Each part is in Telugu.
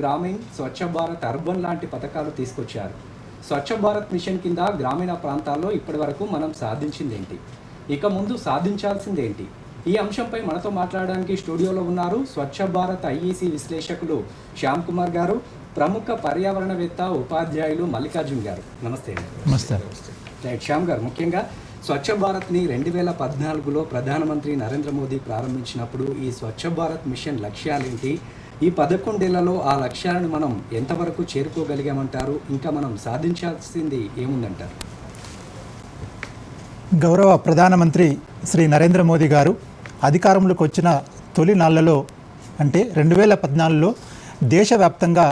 గ్రామీణ్ స్వచ్ఛ భారత్ అర్బన్ లాంటి పథకాలు తీసుకొచ్చారు. స్వచ్ఛ భారత్ మిషన్ కింద గ్రామీణ ప్రాంతాల్లో ఇప్పటి వరకు మనం సాధించింది ఏంటి ఇక ముందు సాధించాల్సింది ఏంటి ఈ అంశంపై మనతో మాట్లాడడానికి స్టూడియోలో ఉన్నారు స్వచ్ఛ భారత్ ఐఈసీ విశ్లేషకులు శ్యామ్ కుమార్ గారు ప్రముఖ పర్యావరణవేత్త ఉపాధ్యాయులు మల్లికార్జున్ గారు. నమస్తే. నమస్తే. రైట్ శ్యామ్ గారు ముఖ్యంగా స్వచ్ఛ భారత్ని రెండు వేల పద్నాలుగులో ప్రధానమంత్రి నరేంద్ర మోదీ ప్రారంభించినప్పుడు ఈ స్వచ్ఛ భారత్ మిషన్ లక్ష్యాలేంటి? ఈ పదకొండేళ్ళలో ఆ లక్ష్యాలను మనం ఎంతవరకు చేరుకోగలిగామంటారు? ఇంకా మనం సాధించాల్సింది ఏముందంటారు? గౌరవ ప్రధానమంత్రి శ్రీ నరేంద్ర మోదీ గారు అధికారంలోకి వచ్చిన తొలి నాళ్ళలో అంటే రెండు వేల పద్నాలుగులో దేశవ్యాప్తంగా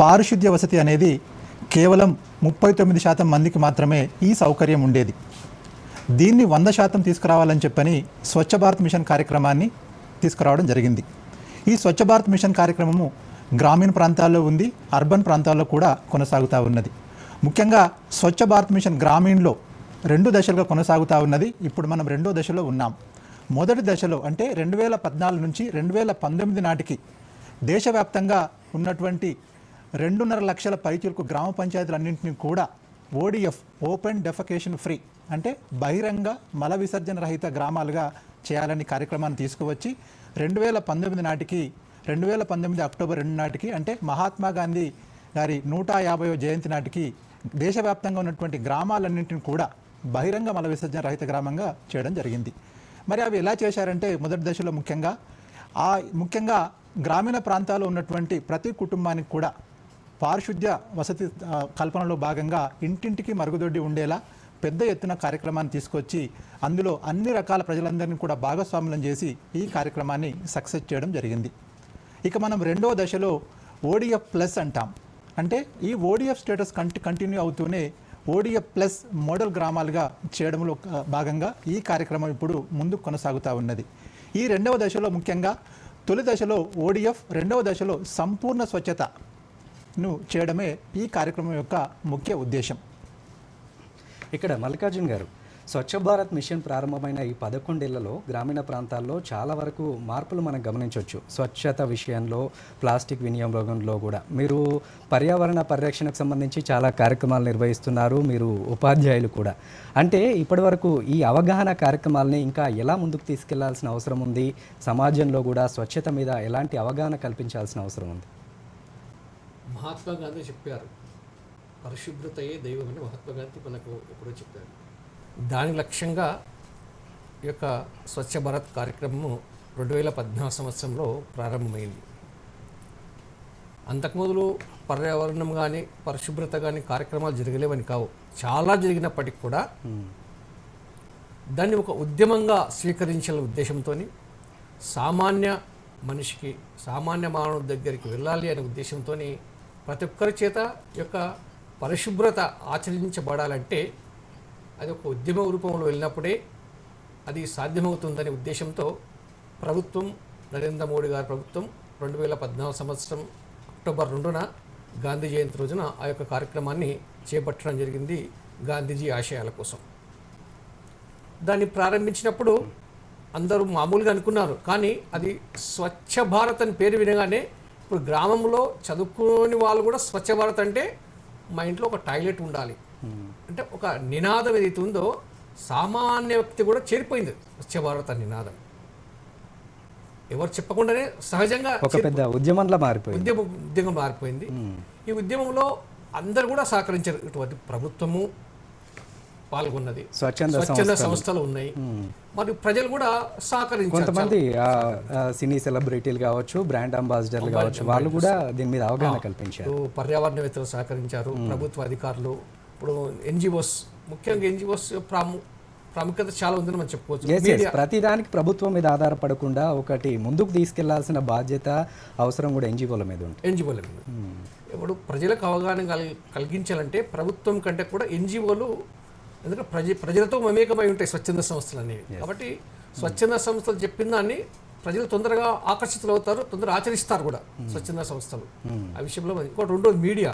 పారిశుద్ధ్య వసతి అనేది కేవలం ముప్పై తొమ్మిది శాతం మందికి మాత్రమే ఈ సౌకర్యం ఉండేది. దీన్ని వంద శాతం తీసుకురావాలని చెప్పని స్వచ్ఛ భారత్ మిషన్ కార్యక్రమాన్ని తీసుకురావడం జరిగింది. ఈ స్వచ్ఛ భారత్ మిషన్ కార్యక్రమము గ్రామీణ ప్రాంతాల్లో ఉంది అర్బన్ ప్రాంతాల్లో కూడా కొనసాగుతూ ఉన్నది. ముఖ్యంగా స్వచ్ఛ భారత్ మిషన్ గ్రామీణలో రెండు దశలుగా కొనసాగుతూ ఉన్నది. ఇప్పుడు మనం రెండో దశలో ఉన్నాం. మొదటి దశలో అంటే రెండు వేల పద్నాలుగు నుంచి రెండు వేల పంతొమ్మిది నాటికి దేశవ్యాప్తంగా ఉన్నటువంటి రెండున్నర లక్షల పైచులకు గ్రామ పంచాయతీలన్నింటినీ కూడా ఓడిఎఫ్ ఓపెన్ డెఫకేషన్ ఫ్రీ అంటే బహిరంగ మల విసర్జన రహిత గ్రామాలుగా చేయాలని కార్యక్రమాన్ని తీసుకువచ్చి రెండు వేల పంతొమ్మిది నాటికి రెండు వేల పంతొమ్మిది అక్టోబర్ రెండు నాటికి అంటే మహాత్మా గాంధీ గారి నూట యాభైవ జయంతి నాటికి దేశవ్యాప్తంగా ఉన్నటువంటి గ్రామాలన్నింటిని కూడా బహిరంగ మల విసర్జన రహిత గ్రామంగా చేయడం జరిగింది. మరి అవి ఎలా చేశారంటే మొదటి దశలో ముఖ్యంగా ఆ ముఖ్యంగా గ్రామీణ ప్రాంతాల్లో ఉన్నటువంటి ప్రతి కుటుంబానికి కూడా పారిశుద్ధ్య వసతి కల్పనలో భాగంగా ఇంటింటికి మరుగుదొడ్డి ఉండేలా పెద్ద ఎత్తున కార్యక్రమాన్ని తీసుకొచ్చి అందులో అన్ని రకాల ప్రజలందరినీ కూడా భాగస్వాములం చేసి ఈ కార్యక్రమాన్ని సక్సెస్ చేయడం జరిగింది. ఇక మనం రెండవ దశలో ఓడిఎఫ్ ప్లస్ అంటాం. అంటే ఈ ఓడిఎఫ్ స్టేటస్ కంటి కంటిన్యూ అవుతూనే ఓడిఎఫ్ ప్లస్ మోడల్ గ్రామాలుగా చేయడంలో భాగంగా ఈ కార్యక్రమం ఇప్పుడు ముందుకు కొనసాగుతూ ఉన్నది. ఈ రెండవ దశలో ముఖ్యంగా తొలి దశలో ఓడిఎఫ్ రెండవ దశలో సంపూర్ణ స్వచ్ఛతను చేయడమే ఈ కార్యక్రమం యొక్క ముఖ్య ఉద్దేశం. ఇక్కడ మల్లికార్జున్ గారు స్వచ్ఛ భారత్ మిషన్ ప్రారంభమైన ఈ పదకొండేళ్ళలో గ్రామీణ ప్రాంతాల్లో చాలా వరకు మార్పులు మనం గమనించవచ్చు. స్వచ్ఛత విషయంలో ప్లాస్టిక్ వినియోగంలో కూడా. మీరు పర్యావరణ పరిరక్షణకు సంబంధించి చాలా కార్యక్రమాలు నిర్వహిస్తున్నారు మీరు ఉపాధ్యాయులు కూడా. అంటే ఇప్పటివరకు ఈ అవగాహన కార్యక్రమాలని ఇంకా ఎలా ముందుకు తీసుకెళ్ళాల్సిన అవసరం ఉంది? సమాజంలో కూడా స్వచ్ఛత మీద ఎలాంటి అవగాహన కల్పించాల్సిన అవసరం ఉంది? మహాత్మా గాంధీ చెప్పారు పరిశుభ్రతయే దైవం అని మహాత్మా గాంధీ మనకు ఎప్పుడో చెప్పారు. దాని లక్ష్యంగా ఈ యొక్క స్వచ్ఛ భారత్ కార్యక్రమము రెండు వేల పద్నాలుగు సంవత్సరంలో ప్రారంభమైంది. అంతకుముందు పర్యావరణం కానీ పరిశుభ్రత కానీ కార్యక్రమాలు జరగలేవని కావు. చాలా జరిగినప్పటికీ కూడా దాన్ని ఒక ఉద్యమంగా స్వీకరించాల ఉద్దేశంతో సామాన్య మనిషికి సామాన్య మానవుడి దగ్గరికి వెళ్ళాలి అనే ఉద్దేశంతో ప్రతి ఒక్కరి చేత ఈ యొక్క పరిశుభ్రత ఆచరించబడాలంటే అది ఒక ఉద్యమ రూపంలో వెళ్ళినప్పుడే అది సాధ్యమవుతుందనే ఉద్దేశంతో ప్రభుత్వం నరేంద్ర మోడీ గారి ప్రభుత్వం రెండు వేల పద్నాలుగు సంవత్సరం అక్టోబర్ రెండున గాంధీ జయంతి రోజున ఆ యొక్క కార్యక్రమాన్ని చేపట్టడం జరిగింది గాంధీజీ ఆశయాల కోసం. దాన్ని ప్రారంభించినప్పుడు అందరూ మామూలుగా అనుకున్నారు కానీ అది స్వచ్ఛ భారత్ అని పేరు వినగానే ఇప్పుడు గ్రామంలో చదువుకోని వాళ్ళు కూడా స్వచ్ఛ భారత్ అంటే మా ఇంట్లో ఒక టాయిలెట్ ఉండాలి. అంటే ఒక నినాదం ఏదైతే ఉందో సామాన్య వ్యక్తి కూడా చేరిపోయింది. స్వచ్ఛ భారత్ నినాదం. ఎవరు చెప్పకుండానే సహజంగా ఒక పెద్ద ఉద్యమంలా మారిపోయింది. ఉద్యమం ఉద్యమం మారిపోయింది. ఈ ఉద్యమంలో అందరు కూడా సహకరించారు ఇటువంటి ప్రభుత్వము పాల్గొన్నది. స్వచ్ఛంద సంస్థలు. ఉన్నాయి. మరి ప్రజలు కూడా సహకరించారు. కొంతమంది సినీ సెలబ్రిటీలు కావచ్చు బ్రాండ్ అంబాసిడర్లు కావచ్చు వాళ్ళు కూడా దీని మీద అవగాహన కల్పించారు. పర్యావరణవేత్తలు సహకరించారు ప్రభుత్వ అధికారులు ఇప్పుడు ఎన్జిఓస్ ముఖ్యంగా ఎన్జిఓస్ ప్రాము ప్రాముఖ్యత చాలా ఉందని మనం చెప్పుకోవచ్చు. ప్రతిదానికి ప్రభుత్వం మీద ఆధారపడకుండా ఒకటి ముందుకు తీసుకెళ్ళాల్సిన బాధ్యత అవసరం కూడా ఎన్జిఓల మీద ఉంటుంది. ఎన్జిఓల మీద. ఇప్పుడు ప్రజలకు అవగాహన కల్ కలిగించాలంటే ప్రభుత్వం కంటే కూడా ఎన్జిఓలు ఎందుకంటే ప్రజ ప్రజలతో మమేకమై ఉంటాయి స్వచ్ఛంద సంస్థలు అనేవి. కాబట్టి స్వచ్ఛంద సంస్థలు చెప్పిన దాన్ని ప్రజలు తొందరగా ఆకర్షితులు అవుతారు తొందరగా ఆచరిస్తారు కూడా స్వచ్ఛంద సంస్థలు. ఆ విషయంలో ఇంకోటి రెండోది మీడియా.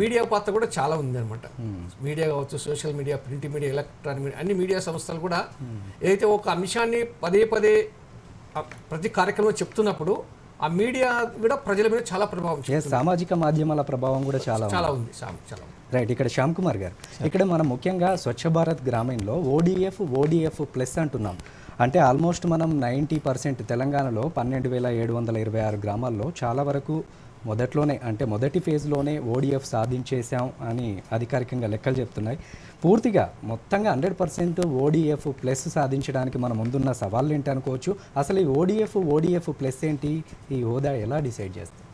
మీడియా పాత్ర కూడా చాలా ఉంది అనమాట మీడియా కావచ్చు social media print media electronic media అన్ని మీడియా సంస్థలు కూడా ఏదైతే ఒక అంశాన్ని పదే పదే ప్రతి కార్యక్రమం చెప్తున్నప్పుడు ఆ మీడియా కూడా ప్రజల మీద చాలా ప్రభావం సామాజిక మాధ్యమాల ప్రభావం కూడా చాలా. చాలా ఉంది. చాలా రైట్ ఇక్కడ శ్యామ్ కుమార్ గారు. ఇక్కడ మనం ముఖ్యంగా స్వచ్ఛ భారత్ గ్రామీణలో ఓడిఎఫ్ ఓడిఎఫ్ ప్లస్ అంటున్నాం. అంటే ఆల్మోస్ట్ మనం నైంటీ పర్సెంట్ తెలంగాణలో పన్నెండు వేల ఏడు వందల ఇరవై ఆరు గ్రామాల్లో చాలా వరకు మొదట్లోనే అంటే మొదటి ఫేజ్లోనే ఓడిఎఫ్ సాధించేశాం అని అధికారికంగా లెక్కలు చెప్తున్నాయి. పూర్తిగా మొత్తంగా హండ్రెడ్ పర్సెంట్ ఓడిఎఫ్ ప్లస్ సాధించడానికి మన ముందున్న సవాళ్ళు ఏంటి అనుకోవచ్చు? అసలు ఈ ఓడిఎఫ్ ఓడిఎఫ్ ప్లస్ ఏంటి? ఈ హోదా ఎలా డిసైడ్ చేస్తుంది?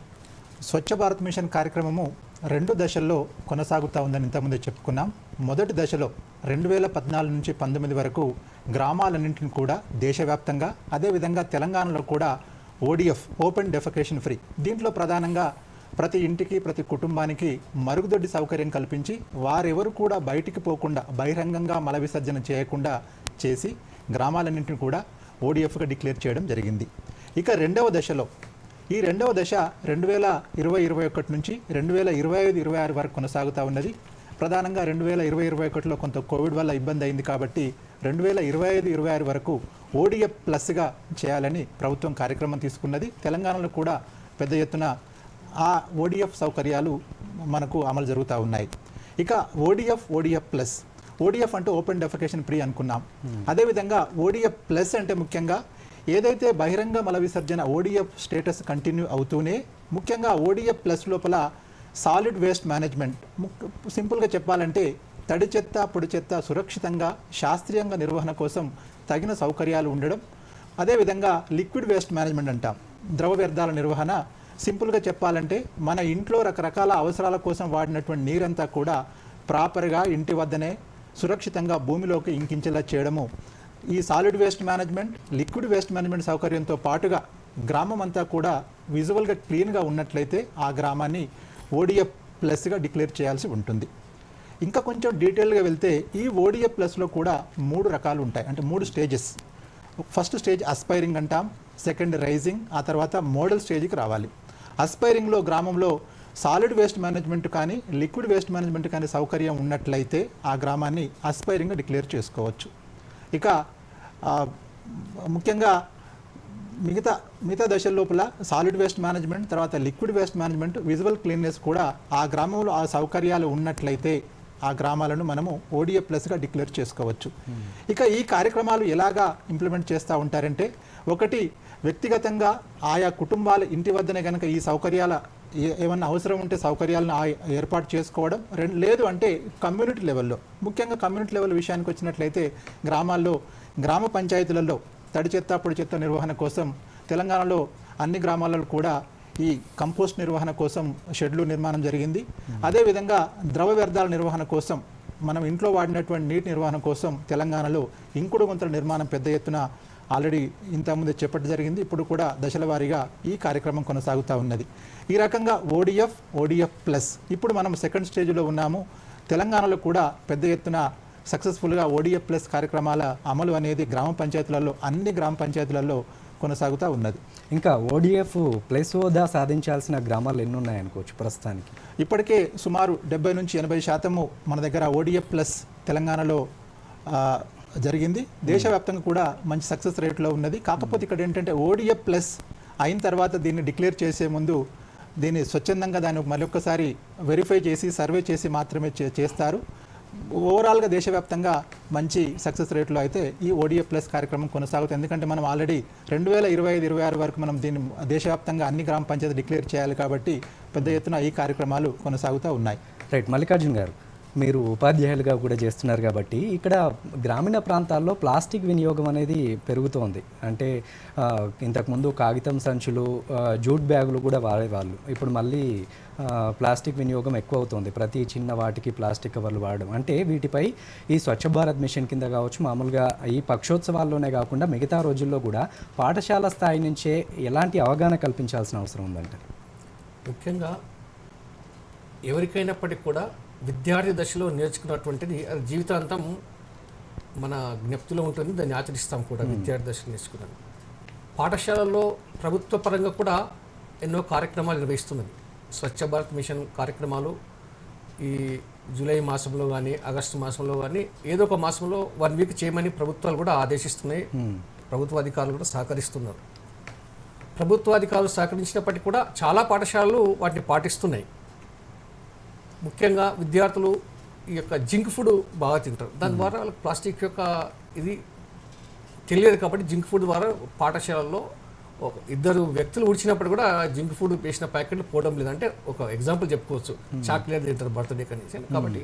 స్వచ్ఛ భారత్ మిషన్ కార్యక్రమము రెండు దశల్లో కొనసాగుతూ ఉందని ఇంతకుముందే చెప్పుకున్నాం. మొదటి దశలో రెండు వేల పద్నాలుగు నుంచి పంతొమ్మిది వరకు గ్రామాలన్నింటిని కూడా దేశవ్యాప్తంగా అదేవిధంగా తెలంగాణలో కూడా ఓడిఎఫ్ ఓపెన్ డెఫికేషన్ ఫ్రీ. దీంట్లో ప్రధానంగా ప్రతి ఇంటికి ప్రతి కుటుంబానికి మరుగుదొడ్డి సౌకర్యం కల్పించి వారెవరు కూడా బయటికి పోకుండా బహిరంగంగా మల విసర్జన చేయకుండా చేసి గ్రామాలన్నింటిని కూడా ఓడిఎఫ్గా డిక్లేర్ చేయడం జరిగింది. ఇక రెండవ దశలో ఈ రెండవ దశ రెండు వేల ఇరవై ఇరవై ఒకటి నుంచి రెండు వేల ఇరవై ఐదు ఇరవై ఆరు వరకు కొనసాగుతూ ఉన్నది. ప్రధానంగా రెండు వేల ఇరవై ఇరవై ఒకటిలో కొంత కోవిడ్ వల్ల ఇబ్బంది అయింది కాబట్టి రెండు వేల ఇరవై ఐదు ఇరవై ఆరు వరకు ఓడిఎఫ్ ప్లస్గా చేయాలని ప్రభుత్వం కార్యక్రమం తీసుకున్నది. తెలంగాణలో కూడా పెద్ద ఎత్తున ఆ ఓడిఎఫ్ సౌకర్యాలు మనకు అమలు జరుగుతూ ఉన్నాయి. ఇక ఓడిఎఫ్ ఓడిఎఫ్ ప్లస్. ఓడిఎఫ్ అంటే ఓపెన్ డెఫికేషన్ ఫ్రీ అనుకున్నాం. అదేవిధంగా ఓడిఎఫ్ ప్లస్ అంటే ముఖ్యంగా ఏదైతే బహిరంగ మల విసర్జన ఓడిఎఫ్ స్టేటస్ కంటిన్యూ అవుతూనే ముఖ్యంగా ఓడిఎఫ్ ప్లస్ లోపల సాలిడ్ వేస్ట్ మేనేజ్మెంట్ సింపుల్గా చెప్పాలంటే తడి చెత్త పొడి చెత్త సురక్షితంగా శాస్త్రీయంగా నిర్వహణ కోసం తగిన సౌకర్యాలు ఉండడం అదేవిధంగా లిక్విడ్ వేస్ట్ మేనేజ్మెంట్ అంటాం. ద్రవ వ్యర్థాల నిర్వహణ సింపుల్గా చెప్పాలంటే మన ఇంట్లో రకరకాల అవసరాల కోసం వాడినటువంటి నీరంతా కూడా ప్రాపర్గా ఇంటి వద్దనే సురక్షితంగా భూమిలోకి ఇంకించేలా చేయడము. ఈ solid waste management liquid waste management సౌకర్యంతో పాటుగా గ్రామం అంతా కూడా విజువల్గా క్లీన్గా ఉన్నట్లయితే ఆ గ్రామాన్ని ఓడిఎఫ్ ప్లస్గా డిక్లేర్ చేయాల్సి ఉంటుంది. ఇంకా కొంచెం డీటెయిల్గా వెళ్తే ఈ ఓడిఎఫ్ ప్లస్లో కూడా మూడు రకాలు ఉంటాయి. అంటే మూడు స్టేజెస్. ఫస్ట్ స్టేజ్ అస్పైరింగ్ అంటాం సెకండ్ రైజింగ్ ఆ తర్వాత మోడల్ స్టేజ్కి రావాలి. అస్పైరింగ్లో గ్రామంలో సాలిడ్ వేస్ట్ మేనేజ్మెంట్ కానీ లిక్విడ్ వేస్ట్ మేనేజ్మెంట్ కానీ సౌకర్యం ఉన్నట్లయితే ఆ గ్రామాన్ని అస్పైరింగ్గా డిక్లేర్ చేసుకోవచ్చు. ఇక ముఖ్యంగా మిగతా మిగతా దశల లోపల సాలిడ్ వేస్ట్ మేనేజ్మెంట్ తర్వాత liquid waste management visual cleanness కూడా ఆ గ్రామంలో ఆ సౌకర్యాలు ఉన్నట్లయితే ఆ గ్రామాలను మనము ఓడిఎఫ్ ప్లస్గా డిక్లేర్ చేసుకోవచ్చు. ఇక ఈ కార్యక్రమాలు ఎలాగా ఇంప్లిమెంట్ చేస్తూ ఉంటారంటే ఒకటి వ్యక్తిగతంగా ఆయా కుటుంబాల ఇంటి వద్దనే కనుక ఈ సౌకర్యాల ఏ- ఏమన్నా అవసరం ఉంటే సౌకర్యాలను ఆ- ఏర్పాటు చేసుకోవడం రెండు లేదు అంటే కమ్యూనిటీ లెవెల్లో. ముఖ్యంగా కమ్యూనిటీ లెవెల్ విషయానికి వచ్చినట్లయితే గ్రామాల్లో గ్రామ పంచాయతీలలో తడి చెత్త పొడి చెత్త నిర్వహణ కోసం తెలంగాణలో అన్ని గ్రామాలలో కూడా ఈ కంపోస్ట్ నిర్వహణ కోసం షెడ్లు నిర్మాణం జరిగింది. అదేవిధంగా ద్రవ వ్యర్థాల నిర్వహణ కోసం మనం ఇంట్లో వాడినటువంటి నీటి నిర్వహణ కోసం తెలంగాణలో ఇంకుడు గుంతల నిర్మాణం పెద్ద ఎత్తున ఆల్రెడీ ఇంతకుముందు చెప్పడం జరిగింది. ఇప్పుడు కూడా దశల వారీగా ఈ కార్యక్రమం కొనసాగుతూ ఉన్నది. ఈ రకంగా ఓడిఎఫ్ ఓడిఎఫ్ ప్లస్ ఇప్పుడు మనం సెకండ్ స్టేజ్లో ఉన్నాము. తెలంగాణలో కూడా పెద్ద ఎత్తున సక్సెస్ఫుల్గా ఓడిఎఫ్ ప్లస్ కార్యక్రమాల అమలు అనేది గ్రామ పంచాయతీలలో అన్ని గ్రామ పంచాయతీలలో కొనసాగుతూ ఉన్నది. ఇంకా ఓడిఎఫ్ ప్లస్ హోదా సాధించాల్సిన గ్రామాలు ఎన్ని ఉన్నాయనుకోవచ్చు ప్రస్తుతానికి? ఇప్పటికే సుమారు డెబ్బై నుంచి ఎనభై శాతము మన దగ్గర ఓడిఎఫ్ ప్లస్ తెలంగాణలో జరిగింది. దేశవ్యాప్తంగా కూడా మంచి సక్సెస్ రేట్లో ఉన్నది. కాకపోతే ఇక్కడ ఏంటంటే ఓడిఎఫ్ ప్లస్ అయిన తర్వాత దీన్ని డిక్లేర్ చేసే ముందు దీన్ని స్వచ్ఛందంగా దాన్ని మరొకసారి వెరిఫై చేసి సర్వే చేసి మాత్రమే చే- చేస్తారు. ఓవరాల్గా దేశవ్యాప్తంగా మంచి సక్సెస్ రేట్లో అయితే ఈ ఓడిఎఫ్ ప్లస్ కార్యక్రమం కొనసాగుతుంది. ఎందుకంటే మనం ఆల్రెడీ రెండు వేల ఇరవై ఐదు ఇరవై ఆరు వరకు మనం దీన్ని దేశవ్యాప్తంగా అన్ని గ్రామ పంచాయతీ డిక్లేర్ చేయాలి కాబట్టి పెద్ద ఎత్తున ఈ కార్యక్రమాలు కొనసాగుతూ ఉన్నాయి. రైట్. మల్లికార్జున్ గారు మీరు ఉపాధ్యాయులుగా కూడా చేస్తున్నారు కాబట్టి ఇక్కడ గ్రామీణ ప్రాంతాల్లో ప్లాస్టిక్ వినియోగం అనేది పెరుగుతోంది. అంటే ఇంతకుముందు కాగితం సంచులు జూట్ బ్యాగులు కూడా వాడేవాళ్ళు. ఇప్పుడు మళ్ళీ ప్లాస్టిక్ వినియోగం ఎక్కువ అవుతుంది ప్రతి చిన్న వాటికి ప్లాస్టిక్ కవర్లు వాడడం. అంటే వీటిపై ఈ స్వచ్ఛ భారత్ మిషన్ కింద కావచ్చు మామూలుగా ఈ పక్షోత్సవాల్లోనే కాకుండా మిగతా రోజుల్లో కూడా పాఠశాల స్థాయి నుంచే ఎలాంటి అవగాహన కల్పించాల్సిన అవసరం ఉందంటారు? ముఖ్యంగా ఎవరికైనప్పటికీ కూడా విద్యార్థి దశలో నేర్చుకున్నటువంటిది అది జీవితాంతం మన జ్ఞప్తిలో ఉంటుంది దాన్ని ఆచరిస్తాం కూడా విద్యార్థి దశలో నేర్చుకున్నాను పాఠశాలల్లో ప్రభుత్వ పరంగా కూడా ఎన్నో కార్యక్రమాలు నిర్వహిస్తున్నది. స్వచ్ఛ భారత్ మిషన్ కార్యక్రమాలు ఈ జూలై మాసంలో కానీ ఆగస్టు మాసంలో కానీ ఏదో ఒక మాసంలో వన్ వీక్ చేయమని ప్రభుత్వాలు కూడా ఆదేశిస్తున్నాయి. ప్రభుత్వ అధికారులు కూడా సహకరిస్తున్నారు. ప్రభుత్వాధికారులు సహకరించినప్పటికీ కూడా చాలా పాఠశాలలు వాటిని పాటిస్తున్నాయి. ముఖ్యంగా విద్యార్థులు ఈ యొక్క జింక్ ఫుడ్ బాగా తింటారు. దాని ద్వారా వాళ్ళకి ప్లాస్టిక్ యొక్క ఇది తెలియదు కాబట్టి జింక్ ఫుడ్ ద్వారా పాఠశాలల్లో ఒక ఇద్దరు వ్యక్తులు ఉడిచినప్పుడు కూడా జింక్ ఫుడ్ వేసిన ప్యాకెట్లు పోవడం లేదంటే ఒక ఎగ్జాంపుల్ చెప్పుకోవచ్చు. చాక్లెట్ తింటారు బర్త్డే కనీసం. కాబట్టి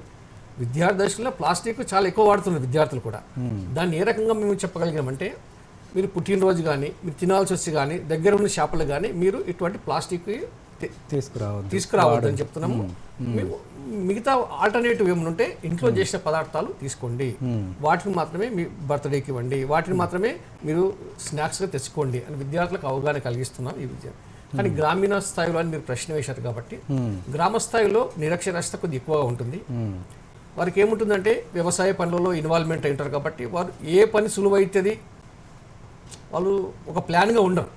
విద్యార్థి దశలో ప్లాస్టిక్ చాలా ఎక్కువ వాడుతున్నారు విద్యార్థులు కూడా. దాన్ని ఏ రకంగా మేము చెప్పగలిగామంటే మీరు పుట్టినరోజు కానీ మీరు తినాల్సి వచ్చి కానీ దగ్గర ఉన్న షాపులు కానీ మీరు ఇటువంటి ప్లాస్టిక్ తీసుకురావద్దు. తీసుకురావద్దని చెప్తున్నాము. మేము. మిగతా ఆల్టర్నేటివ్ ఏమైనా ఉంటే ఇంట్లో చేసిన పదార్థాలు తీసుకోండి. వాటిని మాత్రమే మీ బర్త్డేకి ఇవ్వండి. వాటిని మాత్రమే మీరు స్నాక్స్గా తెచ్చుకోండి అని విద్యార్థులకు అవగాహన కలిగిస్తున్నాం ఈ విద్య కానీ గ్రామీణ స్థాయిలో అని మీరు ప్రశ్న వేశారు కాబట్టి గ్రామ స్థాయిలో నిరక్షరాస్యత కొద్దిగా ఎక్కువగా ఉంటుంది. వారికి ఏముంటుందంటే వ్యవసాయ పనులలో ఇన్వాల్వ్మెంట్ అయి ఉంటారు కాబట్టి వారు ఏ పని సులువైతుంది వాళ్ళు ఒక ప్లాన్గా ఉండరు.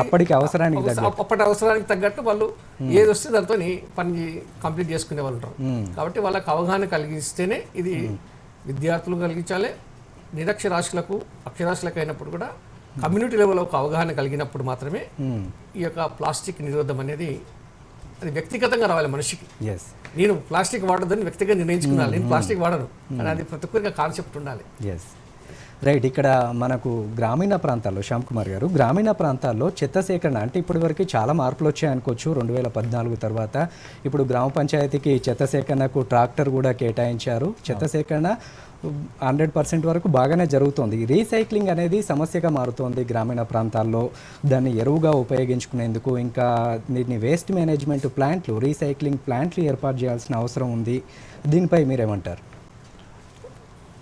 అప్పటికి అవసరానికి అప్పటి అవసరానికి తగ్గట్టు వాళ్ళు ఏది వస్తే దాంతో పని కంప్లీట్ చేసుకునే వాళ్ళు ఉంటారు. కాబట్టి వాళ్ళకి అవగాహన కలిగిస్తేనే ఇది విద్యార్థులు కలిగించాలి. నిరక్షరాస్యులకు అక్షరాస్యులకు అయినప్పుడు కూడా కమ్యూనిటీ లెవెల్లో ఒక అవగాహన కలిగినప్పుడు మాత్రమే ఈ యొక్క ప్లాస్టిక్ నిరోధం అనేది అది వ్యక్తిగతంగా రావాలి మనిషికి. నేను ప్లాస్టిక్ వాడదని వ్యక్తిగతంగా నిర్ణయించుకున్నాను. నేను ప్లాస్టిక్ వాడను. కానీ అది ప్రతి ఒక్కరికి కాన్సెప్ట్ ఉండాలి. రైట్ ఇక్కడ మనకు గ్రామీణ ప్రాంతాల్లో శ్యామ్ కుమార్ గారు గ్రామీణ ప్రాంతాల్లో చెత్త సేకరణ అంటే ఇప్పటివరకు చాలా మార్పులు వచ్చాయనుకోవచ్చు రెండు వేల పద్నాలుగు తర్వాత ఇప్పుడు గ్రామ పంచాయతీకి చెత్త సేకరణకు ట్రాక్టర్ కూడా కేటాయించారు. చెత్త సేకరణ హండ్రెడ్ పర్సెంట్ వరకు బాగానే జరుగుతోంది. రీసైక్లింగ్ అనేది సమస్యగా మారుతోంది గ్రామీణ ప్రాంతాల్లో. దాన్ని ఎరువుగా ఉపయోగించుకునేందుకు ఇంకా దీన్ని వేస్ట్ మేనేజ్మెంట్ ప్లాంట్లు రీసైక్లింగ్ ప్లాంట్లు ఏర్పాటు చేయాల్సిన అవసరం ఉంది. దీనిపై మీరేమంటారు?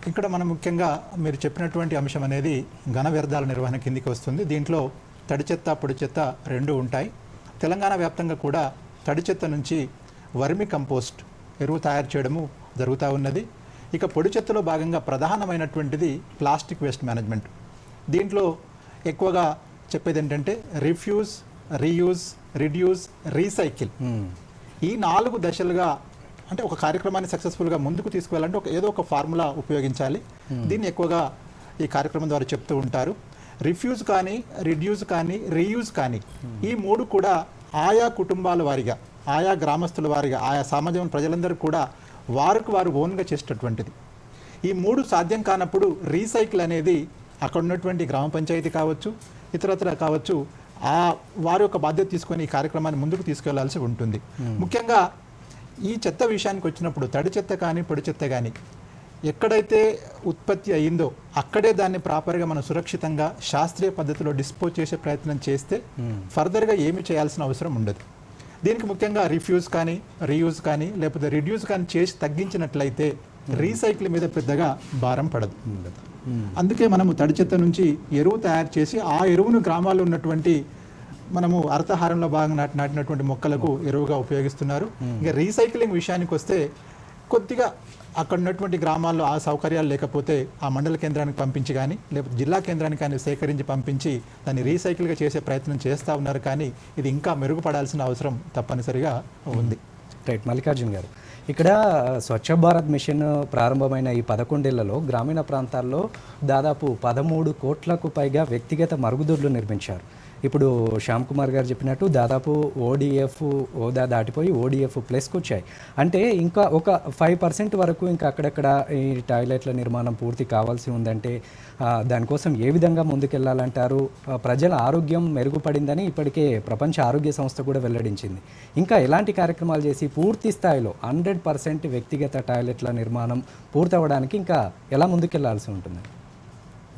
ఇక్కడ మనం ముఖ్యంగా మీరు చెప్పినటువంటి అంశం అనేది ఘన వ్యర్థాల నిర్వహణ కిందికి వస్తుంది. దీంట్లో తడి చెత్త పొడి చెత్త రెండు ఉంటాయి. తెలంగాణ వ్యాప్తంగా కూడా తడి చెత్త నుంచి వర్మి కంపోస్ట్ ఎరువు తయారు చేయడము జరుగుతూ ఉన్నది. ఇక పొడి చెత్తలో భాగంగా ప్రధానమైనటువంటిది ప్లాస్టిక్ వేస్ట్ మేనేజ్మెంట్. దీంట్లో ఎక్కువగా చెప్పేది ఏంటంటే రిఫ్యూజ్ రీయూజ్ రిడ్యూస్ రీసైకిల్. ఈ నాలుగు దశలుగా అంటే ఒక కార్యక్రమాన్ని సక్సెస్ఫుల్గా ముందుకు తీసుకువెళ్ళాలంటే ఒక ఏదో ఒక ఫార్ములా ఉపయోగించాలి. దీన్ని ఎక్కువగా ఈ కార్యక్రమం ద్వారా చెప్తూ ఉంటారు. రిఫ్యూజ్ కానీ రిడ్యూస్ కానీ రీయూజ్ కానీ ఈ మూడు కూడా ఆయా కుటుంబాల వారిగా ఆయా గ్రామస్తుల వారిగా ఆయా సమాజం ప్రజలందరూ కూడా వారికి వారు ఓన్గా చేసేటటువంటిది. ఈ మూడు సాధ్యం కానప్పుడు రీసైకిల్ అనేది అక్కడ ఉన్నటువంటి గ్రామ పంచాయతీ కావచ్చు ఇతరత్ర కావచ్చు ఆ వారి యొక్క బాధ్యత తీసుకొని ఈ కార్యక్రమాన్ని ముందుకు తీసుకెళ్ళాల్సి ఉంటుంది. ముఖ్యంగా ఈ చెత్త విషయానికి వచ్చినప్పుడు తడి చెత్త కానీ పొడి చెత్త కానీ ఎక్కడైతే ఉత్పత్తి అయిందో అక్కడే దాన్ని ప్రాపర్గా మనం సురక్షితంగా శాస్త్రీయ పద్ధతిలో డిస్పోజ్ చేసే ప్రయత్నం చేస్తే ఫర్దర్గా ఏమి చేయాల్సిన అవసరం ఉండదు. దీనికి ముఖ్యంగా రిఫ్యూజ్ కానీ రీయూజ్ కానీ లేకపోతే రిడ్యూస్ కానీ చేసి తగ్గించినట్లయితే రీసైకిల్ మీద పెద్దగా భారం పడదు. అందుకే మనము తడి చెత్త నుంచి ఎరువు తయారు చేసి ఆ ఎరువును గ్రామాల్లో ఉన్నటువంటి మనము అర్థహారంలో భాగంగా నాటి నాటినటువంటి మొక్కలకు ఎరువుగా ఉపయోగిస్తున్నారు. ఇంకా రీసైక్లింగ్ విషయానికి వస్తే కొద్దిగా అక్కడ ఉన్నటువంటి గ్రామాల్లో ఆ సౌకర్యాలు లేకపోతే ఆ మండల కేంద్రానికి పంపించి కానీ లేకపోతే జిల్లా కేంద్రానికి కానీ సేకరించి పంపించి దాన్ని రీసైకిల్గా చేసే ప్రయత్నం చేస్తూ ఉన్నారు కానీ ఇది ఇంకా మెరుగుపడాల్సిన అవసరం తప్పనిసరిగా ఉంది. రైట్. మల్లికార్జున్ గారు ఇక్కడ స్వచ్ఛ భారత్ మిషన్ ప్రారంభమైన ఈ పదకొండేళ్ళలో గ్రామీణ ప్రాంతాల్లో దాదాపు పదమూడు కోట్లకు పైగా వ్యక్తిగత మరుగుదొడ్లు నిర్మించారు. ఇప్పుడు శ్యామ్ కుమార్ గారు చెప్పినట్టు దాదాపు ఓడిఎఫ్ హోదా దాటిపోయి ఓడిఎఫ్ ప్లస్కి వచ్చాయి. అంటే ఇంకా ఒక ఫైవ్ పర్సెంట్ వరకు ఇంకా అక్కడక్కడ ఈ టాయిలెట్ల నిర్మాణం పూర్తి కావాల్సి ఉందంటే దానికోసం ఏ విధంగా ముందుకెళ్ళాలంటారు? ప్రజల ఆరోగ్యం మెరుగుపడిందని ఇప్పటికే ప్రపంచ ఆరోగ్య సంస్థ కూడా వెల్లడించింది. ఇంకా ఎలాంటి కార్యక్రమాలు చేసి పూర్తి స్థాయిలో హండ్రెడ్ పర్సెంట్ వ్యక్తిగత టాయిలెట్ల నిర్మాణం పూర్తవడానికి ఇంకా ఎలా ముందుకెళ్ళాల్సి ఉంటుంది?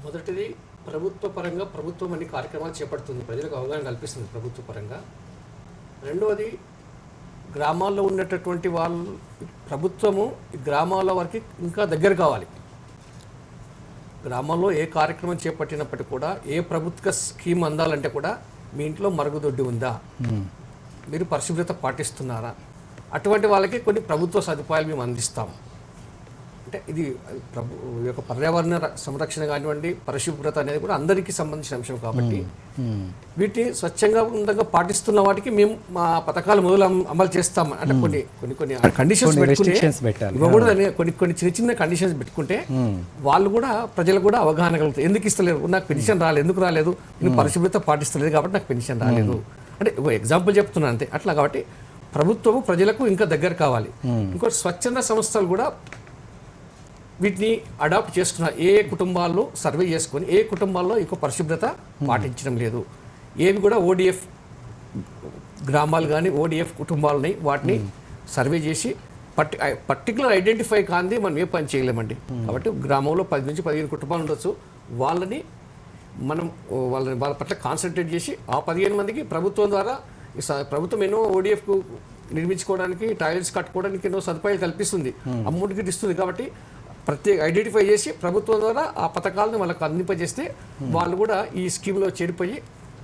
మొదటిది ప్రభుత్వ పరంగా ప్రభుత్వం అన్ని కార్యక్రమాలు చేపడుతుంది. ప్రజలకు అవగాహన కల్పిస్తుంది ప్రభుత్వ పరంగా రెండవది గ్రామాల్లో ఉన్నటువంటి వాళ్ళు ప్రభుత్వము గ్రామాల వరకు ఇంకా దగ్గర కావాలి. గ్రామాల్లో ఏ కార్యక్రమం చేపట్టినప్పటికీ కూడా ఏ ప్రభుత్వ స్కీమ్ అందాలంటే కూడా మీ ఇంట్లో మరుగుదొడ్డి ఉందా? మీరు పరిశుభ్రత పాటిస్తున్నారా? అటువంటి వాళ్ళకి కొన్ని ప్రభుత్వ సదుపాయాలు మేము అందిస్తాము. అంటే ఇది ప్రభు యొక్క పర్యావరణ సంరక్షణ కానివ్వండి పరిశుభ్రత అనేది కూడా అందరికీ సంబంధించిన అంశం కాబట్టి వీటిని స్వచ్ఛంగా ఉండంగా పాటిస్తున్న వాటికి మేము మా పథకాలు మొదలు అమ- అమలు చేస్తాం. అంటే కొన్ని కొన్ని కొన్ని కండిషన్స్ కొన్ని పెట్టుకుంటే కొన్ని కొన్ని చిన్న చిన్న కండిషన్స్ పెట్టుకుంటే వాళ్ళు కూడా ప్రజలు కూడా అవగాహన కలుగుతారు. ఎందుకు ఇస్తలేరు? నాకు పెన్షన్ రాలేదు. ఎందుకు రాలేదు? నేను పరిశుభ్రత పాటిస్తలేదు కాబట్టి నాకు పెన్షన్ రాలేదు. అంటే ఎగ్జాంపుల్ చెప్తున్నాను అంతే. అట్లా కాబట్టి ప్రభుత్వము ప్రజలకు ఇంకా దగ్గర కావాలి. ఇంకోటి స్వచ్ఛంద సంస్థలు కూడా వీటిని అడాప్ట్ చేసుకున్న ఏ కుటుంబాల్లో సర్వే చేసుకొని ఏ కుటుంబాల్లో ఇంకో పరిశుభ్రత పాటించడం లేదు. ఏవి కూడా ఓడిఎఫ్ గ్రామాలు కానీ ఓడిఎఫ్ కుటుంబాలని వాటిని సర్వే చేసి పర్టి పర్టికులర్ ఐడెంటిఫై కాంది మనం ఏ పని చేయలేమండి. కాబట్టి గ్రామంలో పది నుంచి పదిహేను కుటుంబాలు ఉండొచ్చు. వాళ్ళని మనం వాళ్ళని వాళ్ళ పట్ల కాన్సన్ట్రేట్ చేసి ఆ పదిహేను మందికి ప్రభుత్వం ద్వారా ప్రభుత్వం ఎన్నో ఓడిఎఫ్కు నిర్మించుకోవడానికి టాయిలెట్స్ కట్టుకోవడానికి ఎన్నో సదుపాయాలు కల్పిస్తుంది. అమౌంట్ ఇస్తుంది కాబట్టి ప్రత్యేక ఐడెంటిఫై చేసి ప్రభుత్వం ద్వారా ఆ పథకాలను వాళ్ళకు అందింపజేస్తే వాళ్ళు కూడా ఈ స్కీమ్లో చేరిపోయి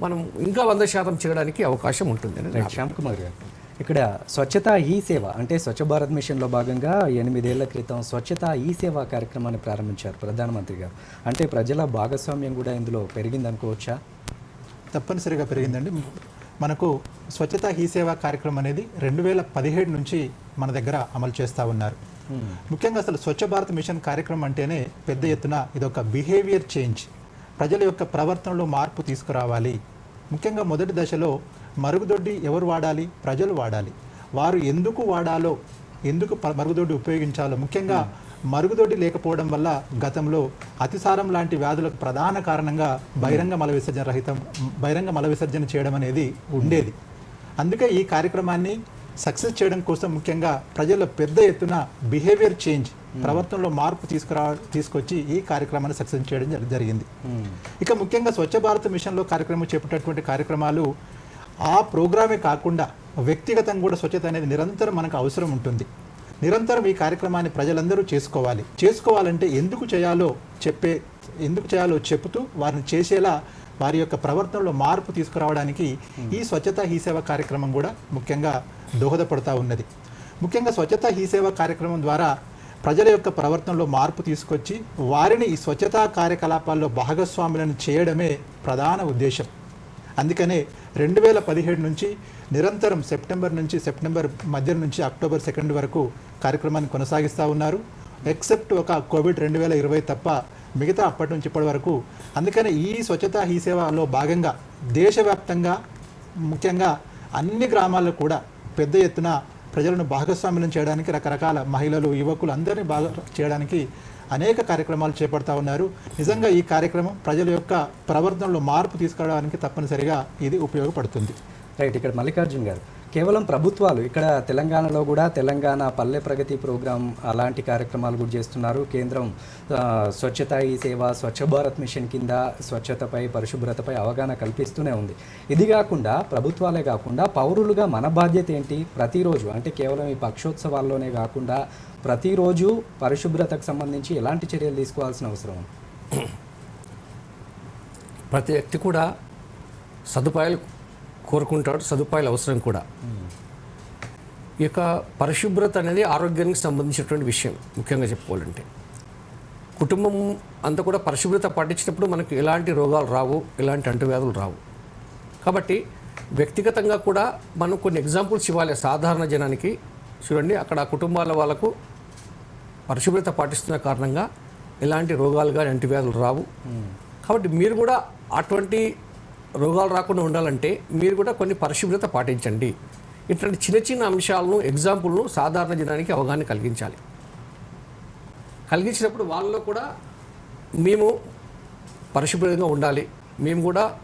మనం ఇంకా వంద శాతం చేయడానికి అవకాశం ఉంటుంది అని రైట్. శ్యామ్ కుమార్ గారు ఇక్కడ స్వచ్ఛత ఈ సేవ అంటే స్వచ్ఛ భారత్ మిషన్లో భాగంగా ఎనిమిదేళ్ళ క్రితం స్వచ్ఛత ఈ సేవ కార్యక్రమాన్ని ప్రారంభించారు ప్రధానమంత్రి గారు. అంటే ప్రజల భాగస్వామ్యం కూడా ఇందులో పెరిగిందనుకోవచ్చా? తప్పనిసరిగా పెరిగిందండి. మనకు స్వచ్ఛత హీ సేవా కార్యక్రమం అనేది రెండు వేల పదిహేడు నుంచి మన దగ్గర అమలు చేస్తూ ఉన్నారు. ముఖ్యంగా అసలు స్వచ్ఛ భారత్ మిషన్ కార్యక్రమం అంటేనే పెద్ద ఎత్తున ఇదొక బిహేవియర్ చేంజ్ ప్రజల యొక్క ప్రవర్తనలో మార్పు తీసుకురావాలి. ముఖ్యంగా మొదటి దశలో మరుగుదొడ్డి ఎవరు వాడాలి? ప్రజలు వాడాలి. వారు ఎందుకు వాడాలో ఎందుకు మరుగుదొడ్డి ఉపయోగించాలో ముఖ్యంగా మరుగుదొడ్డి లేకపోవడం వల్ల గతంలో అతిసారం లాంటి వ్యాధులకు ప్రధాన కారణంగా బహిరంగ మల విసర్జన రహితం బహిరంగ మల విసర్జన చేయడం అనేది ఉండేది. అందుకే ఈ కార్యక్రమాన్ని సక్సెస్ చేయడం కోసం ముఖ్యంగా ప్రజల్లో పెద్ద ఎత్తున బిహేవియర్ చేంజ్ ప్రవర్తనలో మార్పు తీసుకురా తీసుకొచ్చి ఈ కార్యక్రమాన్ని సక్సెస్ చేయడం జరి- జరిగింది. ఇక ముఖ్యంగా స్వచ్ఛ భారత్ మిషన్లో కార్యక్రమం చేపట్టేటువంటి కార్యక్రమాలు ఆ ప్రోగ్రామే కాకుండా వ్యక్తిగతంగా కూడా స్వచ్ఛత అనేది నిరంతరం మనకు అవసరం ఉంటుంది. నిరంతరం ఈ కార్యక్రమాన్ని ప్రజలందరూ చేసుకోవాలి. చేసుకోవాలంటే ఎందుకు చేయాలో చెప్పే ఎందుకు చేయాలో చెబుతూ వారిని చేసేలా వారి యొక్క ప్రవర్తనలో మార్పు తీసుకురావడానికి ఈ స్వచ్ఛత హీ సేవ కార్యక్రమం కూడా ముఖ్యంగా దోహదపడతా ఉన్నది. ముఖ్యంగా స్వచ్ఛత హీ సేవ కార్యక్రమం ద్వారా ప్రజల యొక్క ప్రవర్తనలో మార్పు తీసుకొచ్చి వారిని ఈ స్వచ్ఛతా కార్యకలాపాల్లో భాగస్వాములను చేయడమే ప్రధాన ఉద్దేశం. అందుకనే రెండు వేల పదిహేడు నుంచి నిరంతరం సెప్టెంబర్ నుంచి సెప్టెంబర్ మధ్య నుంచి అక్టోబర్ సెకండ్ వరకు కార్యక్రమాన్ని కొనసాగిస్తూ ఉన్నారు. ఎక్సెప్ట్ ఒక కోవిడ్ రెండు వేల ఇరవై తప్ప మిగతా అప్పటి నుంచి ఇప్పటి వరకు. అందుకనే ఈ స్వచ్ఛత ఈ సేవలో భాగంగా దేశవ్యాప్తంగా ముఖ్యంగా అన్ని గ్రామాల్లో కూడా పెద్ద ఎత్తున ప్రజలను భాగస్వామ్యం చేయడానికి రకరకాల మహిళలు యువకులు అందరినీ బాగా చేయడానికి అనేక కార్యక్రమాలు చేపడతా ఉన్నారు. నిజంగా ఈ కార్యక్రమం ప్రజల యొక్క ప్రవర్తనలో మార్పు తీసుకురావడానికి తప్పనిసరిగా ఇది ఉపయోగపడుతుంది. రైట్ ఇక్కడ మల్లికార్జున్ గారు కేవలం ప్రభుత్వాలు ఇక్కడ తెలంగాణలో కూడా తెలంగాణ పల్లె ప్రగతి ప్రోగ్రాం అలాంటి కార్యక్రమాలు కూడా చేస్తున్నారు. కేంద్రం స్వచ్ఛత ఈ సేవ స్వచ్ఛ భారత్ మిషన్ కింద స్వచ్ఛతపై పరిశుభ్రతపై అవగాహన కల్పిస్తూనే ఉంది. ఇది కాకుండా ప్రభుత్వాలే కాకుండా పౌరులుగా మన బాధ్యత ఏంటి? ప్రతిరోజు అంటే కేవలం ఈ పక్షోత్సవాల్లోనే కాకుండా ప్రతిరోజు పరిశుభ్రతకు సంబంధించి ఎలాంటి చర్యలు తీసుకోవాల్సిన అవసరం ఉంది? ప్రతి వ్యక్తి కూడా సదుపాయాలు కోరుకుంటాడు సదుపాయాలు అవసరం కూడా. ఈ యొక్క పరిశుభ్రత అనేది ఆరోగ్యానికి సంబంధించినటువంటి విషయం ముఖ్యంగా చెప్పుకోవాలంటే. కుటుంబం అంతా కూడా పరిశుభ్రత పాటించినప్పుడు మనకు ఎలాంటి రోగాలు రావు ఎలాంటి అంటువ్యాధులు రావు. కాబట్టి వ్యక్తిగతంగా కూడా మనం కొన్ని ఎగ్జాంపుల్స్ ఇవ్వాలి. సాధారణ జనానికి చూడండి అక్కడ ఆ కుటుంబాల వాళ్ళకు పరిశుభ్రత పాటిస్తున్న కారణంగా ఎలాంటి రోగాలు కానీ అంటువ్యాధులు రావు. కాబట్టి మీరు కూడా అటువంటి రోగాలు రాకుండా ఉండాలంటే మీరు కూడా కొన్ని పరిశుభ్రత పాటించండి. ఇట్లాంటి చిన్న చిన్న అంశాలను ఎగ్జాంపుల్ను సాధారణ జనానికి అవగాహన కలిగించాలి. కలిగించినప్పుడు వాళ్ళలో కూడా మేము పరిశుభ్రంగా ఉండాలి. మేము కూడా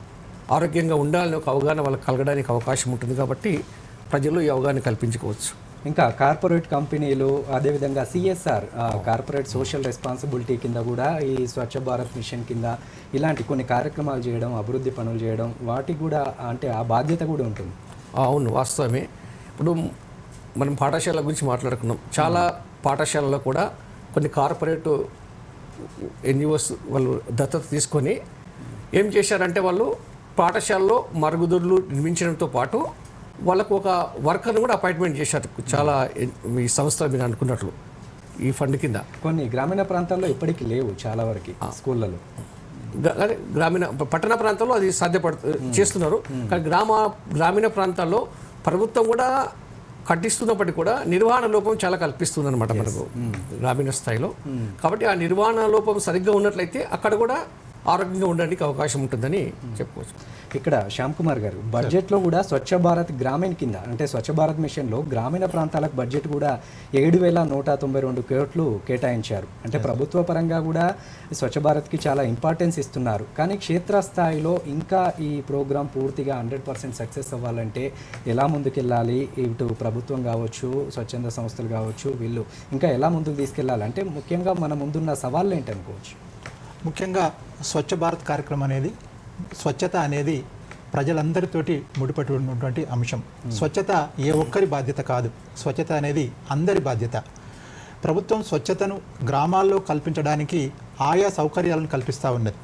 ఆరోగ్యంగా ఉండాలని ఒక అవగాహన వాళ్ళకి కలగడానికి అవకాశం ఉంటుంది కాబట్టి ప్రజలు ఈ అవగాహన కల్పించుకోవచ్చు. ఇంకా కార్పొరేట్ కంపెనీలు అదేవిధంగా సిఎస్ఆర్ కార్పొరేట్ సోషల్ రెస్పాన్సిబిలిటీ కింద కూడా ఈ స్వచ్ఛ భారత్ మిషన్ కింద ఇలాంటి కొన్ని కార్యక్రమాలు చేయడం అభివృద్ధి పనులు చేయడం వాటికి కూడా అంటే ఆ బాధ్యత కూడా ఉంటుంది. అవును వాస్తవమే. ఇప్పుడు మనం పాఠశాల గురించి మాట్లాడుకున్నాం. చాలా పాఠశాలలో కూడా కొన్ని కార్పొరేట్ ఎన్జిఓస్ వాళ్ళు దత్తత తీసుకొని ఏం చేశారంటే వాళ్ళు పాఠశాలలో మరుగుదొడ్లు నిర్మించడంతో పాటు వాళ్ళకు ఒక వర్కర్ని కూడా అపాయింట్మెంట్ చేశారు చాలా మీ సంస్థ మీరు అనుకున్నట్లు ఈ ఫండ్ కింద. కొన్ని గ్రామీణ ప్రాంతాల్లో ఇప్పటికీ లేవు చాలా వరకు స్కూళ్ళలో. గ్రామీణ పట్టణ ప్రాంతాల్లో అది సాధ్యపడు చేస్తున్నారు. కానీ గ్రామ గ్రామీణ ప్రాంతాల్లో ప్రభుత్వం కూడా కట్టిస్తున్నప్పటికీ కూడా నిర్వహణ లోపం చాలా కల్పిస్తుంది అనమాట మనకు గ్రామీణ స్థాయిలో. కాబట్టి ఆ నిర్వహణ లోపం సరిగ్గా ఉన్నట్లయితే అక్కడ కూడా ఆరోగ్యంగా ఉండడానికి అవకాశం ఉంటుందని చెప్పుకోవచ్చు. ఇక్కడ శ్యామ్ కుమార్ గారు బడ్జెట్లో కూడా స్వచ్ఛ భారత్ గ్రామీణ్ కింద అంటే స్వచ్ఛ భారత్ మిషన్లో గ్రామీణ ప్రాంతాలకు బడ్జెట్ కూడా ఏడు వేల నూట తొంభై రెండు కోట్లు కేటాయించారు. అంటే ప్రభుత్వ పరంగా కూడా స్వచ్ఛ భారత్కి చాలా ఇంపార్టెన్స్ ఇస్తున్నారు. కానీ క్షేత్రస్థాయిలో ఇంకా ఈ ప్రోగ్రాం పూర్తిగా హండ్రెడ్ పర్సెంట్ సక్సెస్ అవ్వాలంటే ఎలా ముందుకెళ్ళాలి? ఇటు ప్రభుత్వం కావచ్చు స్వచ్ఛంద సంస్థలు కావచ్చు వీళ్ళు ఇంకా ఎలా ముందుకు తీసుకెళ్ళాలి? అంటే ముఖ్యంగా మన ముందున్న సవాళ్ళు ఏంటి అనుకోవచ్చు? ముఖ్యంగా స్వచ్ఛ భారత్ కార్యక్రమం అనేది స్వచ్ఛత అనేది ప్రజలందరితోటి ముడిపడి ఉన్నటువంటి అంశం. స్వచ్ఛత ఏ ఒక్కరి బాధ్యత కాదు. స్వచ్ఛత అనేది అందరి బాధ్యత. ప్రభుత్వం స్వచ్ఛతను గ్రామాల్లో కల్పించడానికి ఆయా సౌకర్యాలను కల్పిస్తూ ఉన్నది.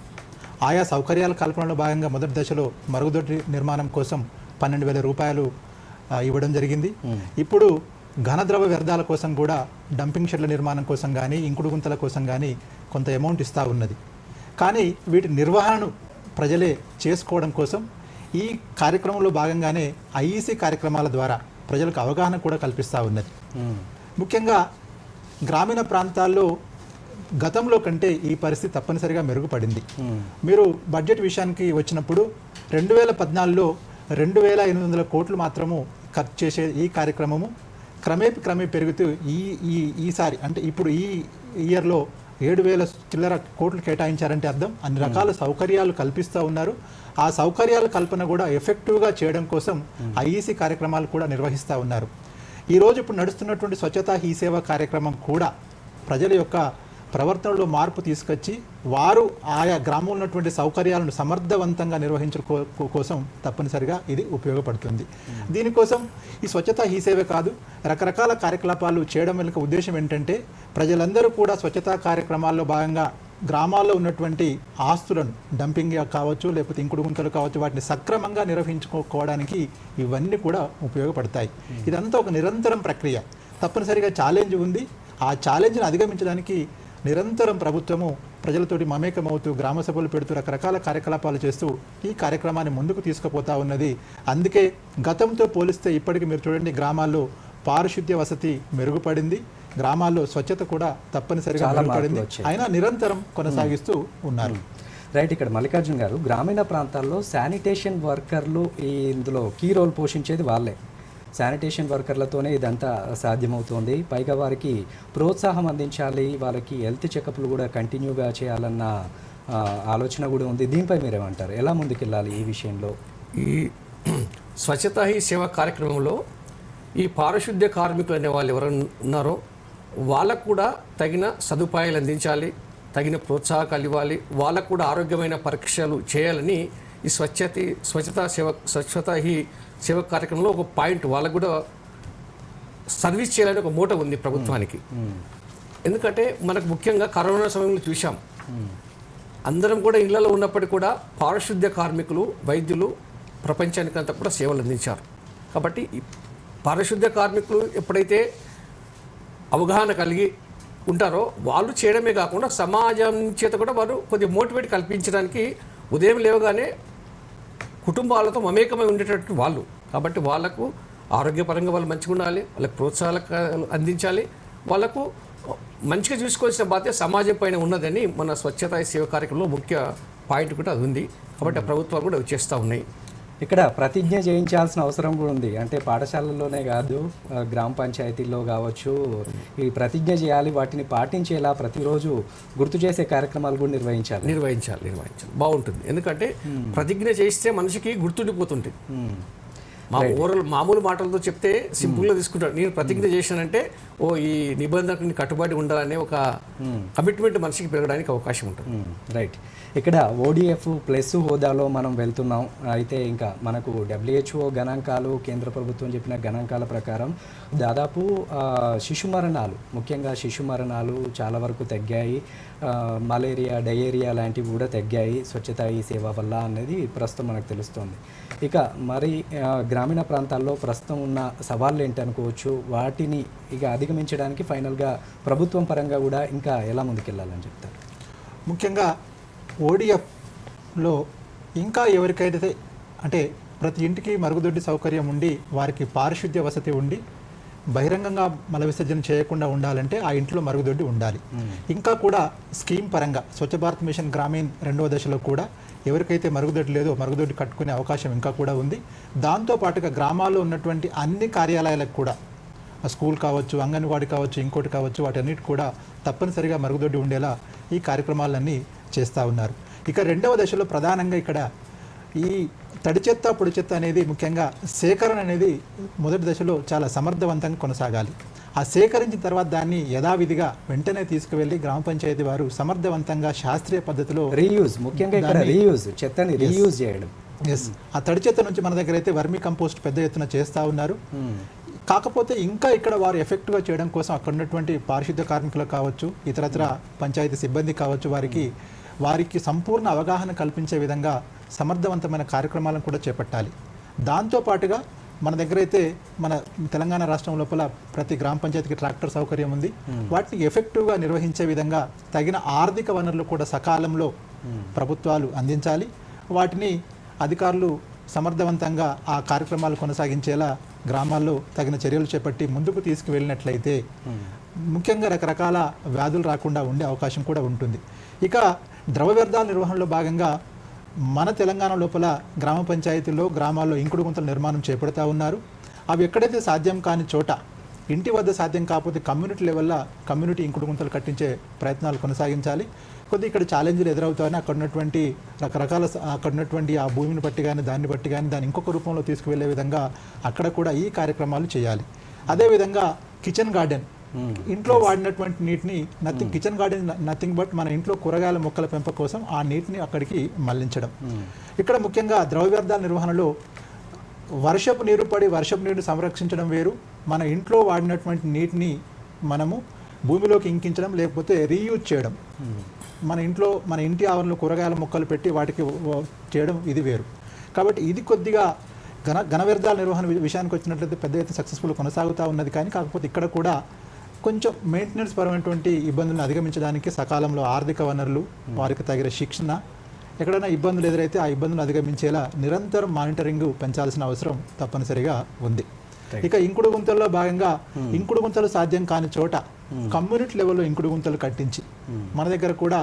ఆయా సౌకర్యాల కల్పనలో భాగంగా మొదటి దశలో మరుగుదొడ్డి నిర్మాణం కోసం పన్నెండు వేల రూపాయలు ఇవ్వడం జరిగింది. ఇప్పుడు ఘనద్రవ వ్యర్థాల కోసం కూడా డంపింగ్ షెడ్ల నిర్మాణం కోసం కానీ ఇంకుడు గుంతల కోసం కానీ కొంత అమౌంట్ ఇస్తూ ఉన్నది. కానీ వీటి నిర్వహణను ప్రజలే చేసుకోవడం కోసం ఈ కార్యక్రమంలో భాగంగానే ఐఈసీ కార్యక్రమాల ద్వారా ప్రజలకు అవగాహన కూడా కల్పిస్తూ ఉన్నది. ముఖ్యంగా గ్రామీణ ప్రాంతాల్లో గతంలో కంటే ఈ పరిస్థితి తప్పనిసరిగా మెరుగుపడింది. మీరు బడ్జెట్ విషయానికి వచ్చినప్పుడు రెండు వేల పద్నాలుగులో రెండు వేల ఎనిమిది వందల కోట్లు మాత్రము ఖర్చు చేసే ఈ కార్యక్రమము క్రమేపీ క్రమేపీ పెరుగుతూ ఈ ఈ ఈసారి అంటే ఇప్పుడు ఈ ఇయర్లో ఏడు వేల చిల్లర కోట్లు కేటాయించారంటే అర్థం. అన్ని రకాల సౌకర్యాలు కల్పిస్తూ ఉన్నారు. ఆ సౌకర్యాల కల్పన కూడా ఎఫెక్టివ్గా చేయడం కోసం ఐఈసీ కార్యక్రమాలు కూడా నిర్వహిస్తూ ఉన్నారు. ఈరోజు ఇప్పుడు నడుస్తున్నటువంటి స్వచ్ఛతా హీ సేవ కార్యక్రమం కూడా ప్రజల యొక్క ప్రవర్తనలో మార్పు తీసుకొచ్చి వారు ఆయా గ్రామంలో ఉన్నటువంటి సౌకర్యాలను సమర్థవంతంగా నిర్వహించడం కోసం తప్పనిసరిగా ఇది ఉపయోగపడుతుంది. దీనికోసం ఈ స్వచ్ఛతా హీ సేవ కాదు రకరకాల కార్యకలాపాలు చేయడం వెనుక ఉద్దేశం ఏంటంటే ప్రజలందరూ కూడా స్వచ్ఛతా కార్యక్రమాల్లో భాగంగా గ్రామాల్లో ఉన్నటువంటి ఆస్తులను డంపింగ్ కావచ్చు లేకపోతే ఇంకుడు గుంతలు కావచ్చు వాటిని సక్రమంగా నిర్వహించుకోవడానికి ఇవన్నీ కూడా ఉపయోగపడతాయి. ఇదంతా ఒక నిరంతరం ప్రక్రియ. తప్పనిసరిగా ఛాలెంజ్ ఉంది. ఆ ఛాలెంజ్ని అధిగమించడానికి నిరంతరం ప్రభుత్వము ప్రజలతోటి మమేకమవుతూ గ్రామ సభలు పెడుతూ రకరకాల కార్యకలాపాలు చేస్తూ ఈ కార్యక్రమాన్ని ముందుకు తీసుకుపోతా ఉన్నది. అందుకే గతంతో పోలిస్తే ఇప్పటికి మీరు చూడండి గ్రామాల్లో పారిశుద్ధ్య వసతి మెరుగుపడింది. గ్రామాల్లో స్వచ్ఛత కూడా తప్పనిసరిగా మెరుగుపడింది. అయినా నిరంతరం కొనసాగిస్తూ ఉన్నారు. రైట్ ఇక్కడ మల్లికార్జున్ గారు గ్రామీణ ప్రాంతాల్లో శానిటేషన్ వర్కర్లు ఈ ఇందులో కీ రోల్ పోషించేది వాళ్ళే. శానిటేషన్ వర్కర్లతోనే ఇదంతా సాధ్యమవుతోంది. పైగా వారికి ప్రోత్సాహం అందించాలి వాళ్ళకి హెల్త్ చెకప్లు కూడా కంటిన్యూగా చేయాలన్న ఆలోచన కూడా ఉంది. దీనిపై మీరేమంటారు? ఎలా ముందుకెళ్ళాలి ఈ విషయంలో? ఈ స్వచ్ఛత హీ సేవా కార్యక్రమంలో ఈ పారిశుద్ధ్య కార్మికులు అనే వాళ్ళు ఎవరు ఉన్నారో వాళ్ళకు కూడా తగిన సదుపాయాలు అందించాలి తగిన ప్రోత్సాహకాలు ఇవ్వాలి వాళ్ళకు కూడా ఆరోగ్యమైన పరీక్షలు చేయాలని ఈ స్వచ్ఛత స్వచ్ఛతా సేవ స్వచ్ఛత హీ సేవ కార్యక్రమంలో ఒక పాయింట్ వాళ్ళకు కూడా సర్వీస్ చేయాలని ఒక మూట ఉంది ప్రభుత్వానికి. ఎందుకంటే మనకు ముఖ్యంగా కరోనా సమయంలో చూసాం అందరం కూడా ఇళ్ళలో ఉన్నప్పటికీ కూడా పారిశుద్ధ్య కార్మికులు వైద్యులు ప్రపంచానికంతా కూడా సేవలు అందించారు. కాబట్టి పారిశుద్ధ్య కార్మికులు ఎప్పుడైతే అవగాహన కలిగి ఉంటారో వాళ్ళు చేయడమే కాకుండా సమాజం చేత కూడా వారు కొద్దిగా మోటివేట్ కల్పించడానికి ఉదయం లేవగానే కుటుంబాలతో మమేకమై ఉండేటట్టు వాళ్ళు. కాబట్టి వాళ్ళకు ఆరోగ్యపరంగా వాళ్ళు మంచిగా ఉండాలి వాళ్ళకి ప్రోత్సాహాలు అందించాలి. వాళ్ళకు మంచిగా చూసుకోవాల్సిన బాధ్యత సమాజం పైన ఉన్నదని మన స్వచ్ఛత సేవ కార్యక్రమంలో ముఖ్య పాయింట్ కూడా అది ఉంది. కాబట్టి ప్రభుత్వాలు కూడా చేస్తూ ఉన్నాయి. ఇక్కడ ప్రతిజ్ఞ చేయించాల్సిన అవసరం కూడా ఉంది. అంటే పాఠశాలల్లోనే కాదు గ్రామ పంచాయతీల్లో కావచ్చు. ఈ ప్రతిజ్ఞ చేయాలి వాటిని పాటించేలా ప్రతిరోజు గుర్తు చేసే కార్యక్రమాలు కూడా నిర్వహించాలి. నిర్వహించాలి నిర్వహించాలి. బాగుంటుంది. ఎందుకంటే ప్రతిజ్ఞ చేస్తే మనిషికి గుర్తుండిపోతుంటుంది మ్మ్. మా ఓరల్ మామూలు మాటలతో చెప్తే సింపుల్గా తీసుకుంటాడు నేను ప్రతిజ్ఞ చేశానంటే ఓ ఈ నిబంధనకు కట్టుబడి ఉండాలనే ఒక కమిట్మెంట్ మనిషికి పెరగడానికి అవకాశం ఉంటుంది. రైట్ ఇక్కడ ఓడిఎఫ్ ప్లస్ హోదాలో మనం వెళ్తున్నాం. అయితే ఇంకా మనకు డబ్ల్యూహెచ్ఓ గణాంకాలు కేంద్ర ప్రభుత్వం చెప్పిన గణాంకాల ప్రకారం దాదాపు శిశు మరణాలు ముఖ్యంగా శిశు మరణాలు చాలా వరకు తగ్గాయి. మలేరియా డయేరియా లాంటివి కూడా తగ్గాయి. స్వచ్ఛత ఈ సేవ వల్ల అనేది ప్రస్తుతం మనకు తెలుస్తోంది. ఇక మరి గ్రామీణ ప్రాంతాల్లో ప్రస్తుతం ఉన్న సవాళ్ళు ఏంటి అనుకోవచ్చు? వాటిని ఇక అధిగమించడానికి ఫైనల్గా ప్రభుత్వం పరంగా కూడా ఇంకా ఎలా ముందుకెళ్ళాలని చెప్తారు? ముఖ్యంగా ఓడిఎఫ్లో ఇంకా ఎవరికైతే అంటే ప్రతి ఇంటికి మరుగుదొడ్డి సౌకర్యం ఉండి వారికి పారిశుద్ధ్య వసతి ఉండి బహిరంగంగా మల విసర్జన చేయకుండా ఉండాలంటే ఆ ఇంట్లో మరుగుదొడ్డి ఉండాలి. ఇంకా కూడా స్కీమ్ పరంగా స్వచ్ఛ భారత్ మిషన్ గ్రామీణ్ రెండవ దశలో కూడా ఎవరికైతే మరుగుదొడ్డి లేదో మరుగుదొడ్డి కట్టుకునే అవకాశం ఇంకా కూడా ఉంది. దాంతో పాటుగా గ్రామాల్లో ఉన్నటువంటి అన్ని కార్యాలయాలకు కూడా స్కూల్ కావచ్చు అంగన్వాడీ కావచ్చు ఇంకోటి కావచ్చు వాటన్నిటి కూడా తప్పనిసరిగా మరుగుదొడ్డి ఉండేలా ఈ కార్యక్రమాలన్నీ చేస్తూ ఉన్నారు. ఇక రెండవ దశలో ప్రధానంగా ఇక్కడ ఈ తడి చెత్త పొడి చెత్త అనేది ముఖ్యంగా సేకరణ అనేది మొదటి దశలో చాలా సమర్థవంతంగా కొనసాగాలి. ఆ సేకరించిన తర్వాత దాన్ని యథావిధిగా వెంటనే తీసుకువెళ్ళి గ్రామ పంచాయతీ వారు సమర్థవంతంగా శాస్త్రీయ పద్ధతిలో రీయూజ్ ముఖ్యంగా ఇక్కడ రీయూజ్ చెత్తని రీయూజ్ చేయడం. ఎస్ ఆ తడి చెత్త నుంచి మన దగ్గర అయితే వర్మి కంపోస్ట్ పెద్ద ఎత్తున చేస్తూ ఉన్నారు. మ్మ్. కాకపోతే ఇంకా ఇక్కడ వారు ఎఫెక్టివ్గా చేయడం కోసం అక్కడ ఉన్నటువంటి పారిశుద్ధ కార్మికులు కావచ్చు ఇతరత్ర పంచాయతీ సిబ్బంది కావచ్చు వారికి వారికి సంపూర్ణ అవగాహన కల్పించే విధంగా సమర్థవంతమైన కార్యక్రమాలను కూడా చేపట్టాలి. దాంతో పాటుగా మన దగ్గర అయితే మన తెలంగాణ రాష్ట్రం లోపల ప్రతి గ్రామ పంచాయతీకి ట్రాక్టర్ సౌకర్యం ఉంది. వాటిని ఎఫెక్టివ్గా నిర్వహించే విధంగా తగిన ఆర్థిక వనరులు కూడా సకాలంలో ప్రభుత్వాలు అందించాలి. వాటిని అధికారులు సమర్థవంతంగా ఆ కార్యక్రమాలు కొనసాగించేలా గ్రామాల్లో తగిన చర్యలు చేపట్టి ముందుకు తీసుకువెళ్ళినట్లయితే ముఖ్యంగా రకరకాల వ్యాధులు రాకుండా ఉండే అవకాశం కూడా ఉంటుంది. ఇక ద్రవ వ్యర్థాల నిర్వహణలో భాగంగా మన తెలంగాణ లోపల గ్రామ పంచాయతీల్లో గ్రామాల్లో ఇంకుడు గుంతల నిర్మాణం చేపడతా ఉన్నారు. అవి ఎక్కడైతే సాధ్యం కాని చోట ఇంటి వద్ద సాధ్యం కాకపోతే కమ్యూనిటీ లెవెల్లో కమ్యూనిటీ ఇంకుడు గుంతలు కట్టించే ప్రయత్నాలు కొనసాగించాలి. కొద్ది ఇక్కడ ఛాలెంజ్లు ఎదురవుతాయని అక్కడ ఉన్నటువంటి రకరకాల అక్కడ ఉన్నటువంటి ఆ భూమిని బట్టి కానీ దాన్ని బట్టి కానీ దాన్ని ఇంకొక రూపంలో తీసుకువెళ్ళే విధంగా అక్కడ కూడా ఈ కార్యక్రమాలు చేయాలి. అదేవిధంగా కిచెన్ గార్డెన్ ఇంట్లో వాడినటువంటి నీటిని nothing kitchen garden nothing but మన ఇంట్లో కూరగాయల మొక్కల పెంపకం కోసం ఆ నీటిని అక్కడికి మళ్ళించడం. ఇక్కడ ముఖ్యంగా ద్రవ వ్యర్థాల నిర్వహణలో వర్షపు నీరు పడి వర్షపు నీరు సంరక్షించడం వేరు. మన ఇంట్లో వాడినటువంటి నీటిని మనము భూమిలోకి ఇంకించడం లేకపోతే రీయూజ్ చేయడం. మన ఇంట్లో మన ఇంటి ఆవరణలో కూరగాయల మొక్కలు పెట్టి వాటికి చేయడం ఇది వేరు. కాబట్టి ఇది కొద్దిగా ఘన ఘన వ్యర్థాల నిర్వహణ విషయానికి వచ్చినట్లయితే పెద్ద ఎత్తున సక్సెస్ఫుల్ కొనసాగుతూ ఉన్నది. కానీ కాకపోతే ఇక్కడ కూడా కొంచెం మెయింటెనెన్స్ పరమైనటువంటి ఇబ్బందులను అధిగమించడానికి సకాలంలో ఆర్థిక వనరులు వారికి తగిన శిక్షణ ఎక్కడైనా ఇబ్బందులు ఎదురైతే ఆ ఇబ్బందులు అధిగమించేలా నిరంతరం మానిటరింగ్ పెంచాల్సిన అవసరం తప్పనిసరిగా ఉంది. ఇక ఇంకుడు గుంతల్లో భాగంగా ఇంకుడు గుంతలు సాధ్యం కాని చోట కమ్యూనిటీ లెవెల్లో ఇంకుడు గుంతలు కట్టించి మన దగ్గర కూడా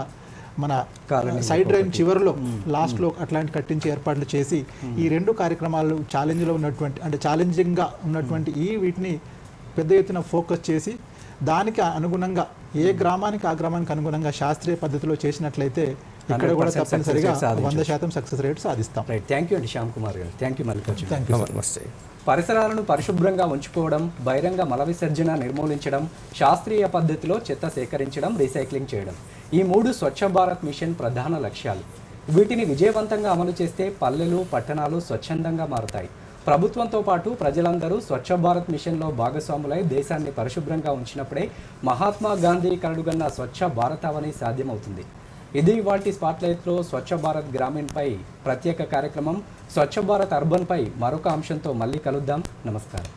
మన సైడ్ డ్రైన్ చివరిలో లాస్ట్లో అట్లాంటి కట్టించి ఏర్పాట్లు చేసి ఈ రెండు కార్యక్రమాలు ఛాలెంజ్లో ఉన్నటువంటి అంటే ఛాలెంజింగ్గా ఉన్నటువంటి ఈ వీటిని పెద్ద ఎత్తున ఫోకస్ చేసి దానికి అనుగుణంగా ఏ గ్రామానికి ఆ గ్రామానికి అనుగుణంగా శాస్త్రీయ పద్ధతిలో చేసినట్లయితే ఇక్కడ కూడా 100% తప్పనిసరిగా వంద శాతం సక్సెస్ రేట్ సాధిస్తాం. రైట్ థ్యాంక్ యూ అండి Shyam Kumar garu. Thank you Mallikarjuna thank you నమస్తే పరిసరాలను పరిశుభ్రంగా ఉంచుకోవడం బహిరంగ మల విసర్జన నిర్మూలించడం శాస్త్రీయ పద్ధతిలో చెత్త సేకరించడం రీసైక్లింగ్ చేయడం. ఈ మూడు స్వచ్ఛ భారత్ మిషన్ ప్రధాన లక్ష్యాలు. వీటిని విజయవంతంగా అమలు చేస్తే పల్లెలు పట్టణాలు స్వచ్ఛందంగా మారుతాయి. ప్రభుత్వంతో పాటు ప్రజలందరూ స్వచ్ఛ భారత్ మిషన్లో భాగస్వాములై దేశాన్ని పరిశుభ్రంగా ఉంచినప్పుడే మహాత్మా గాంధీ కరడుగన్న స్వచ్ఛ భారతావని సాధ్యమవుతుంది. ఇది ఇవాల్టి స్పాట్లైట్లో స్వచ్ఛ భారత్ గ్రామీణ్పై ప్రత్యేక కార్యక్రమం స్వచ్ఛ భారత్ అర్బన్పై మరొక అంశంతో మళ్ళీ కలుద్దాం. నమస్కారం.